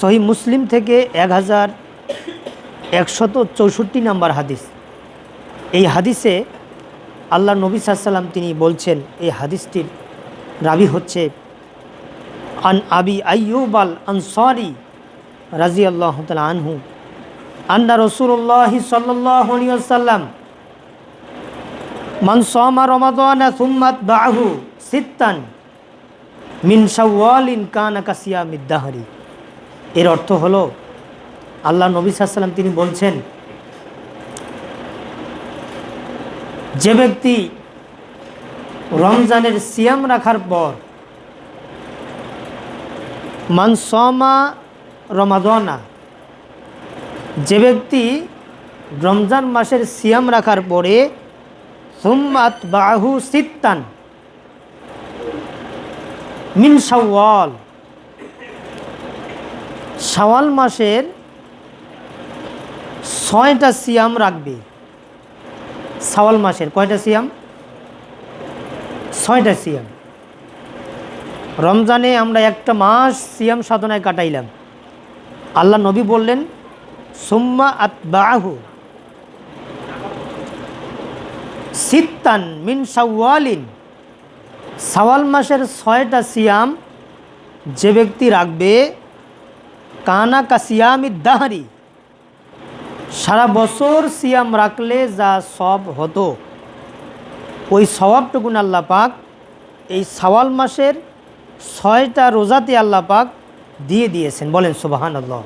সহি মুসলিম থেকে এক হাজার একশত চৌষট্টি নাম্বার হাদিস। এই হাদিসে আল্লাহ নবী সাল্লাম তিনি বলছেন, এই হাদিসটির রাবি হচ্ছে, আন আবি আইয়ুব আল আনসারি রাজি আল্লাহ আনহু, আন্না রসুল্লাহ সাল্লাম মান সমা রমাদান বাহু সিত্তান মিন কানা কাসিয়া মিদ্দাহারি এর অর্থ হলো, আল্লাহ নবী সাল্লাম তিনি বলছেন, যে ব্যক্তি রমজানের সিয়াম রাখার পর মানসমা রমাদনা, যে ব্যক্তি রমজান মাসের সিয়াম রাখার পরে সুম্মাত বাহু সিত্তান মিন শাওয়াল শাওয়াল মাসের ছয়টা সিয়াম রাখবে। শাওয়াল মাসের কয়টা সিয়াম? ছয়টা সিয়াম। রমজানে আমরা একটা মাস সিয়াম সাধনায় কাটাইলাম। আল্লাহ নবী বললেন, সুম্মা আত বাহু সিত্তান মিন শাওয়ালিন। সাওয়াল মাসের ছয়টা সিয়াম যে ব্যক্তি রাখবে কানা কাসিয়ামি দাহারি। সারা বছর সিয়াম রাখলে যা সব হতো। ওই সবাবটুকুন আল্লাহ পাক এই সাওয়াল মাসের ছয়টা রোজাতে আল্লাহ পাক দিয়ে দিয়েছেন। বলেন সুবাহান আল্লাহ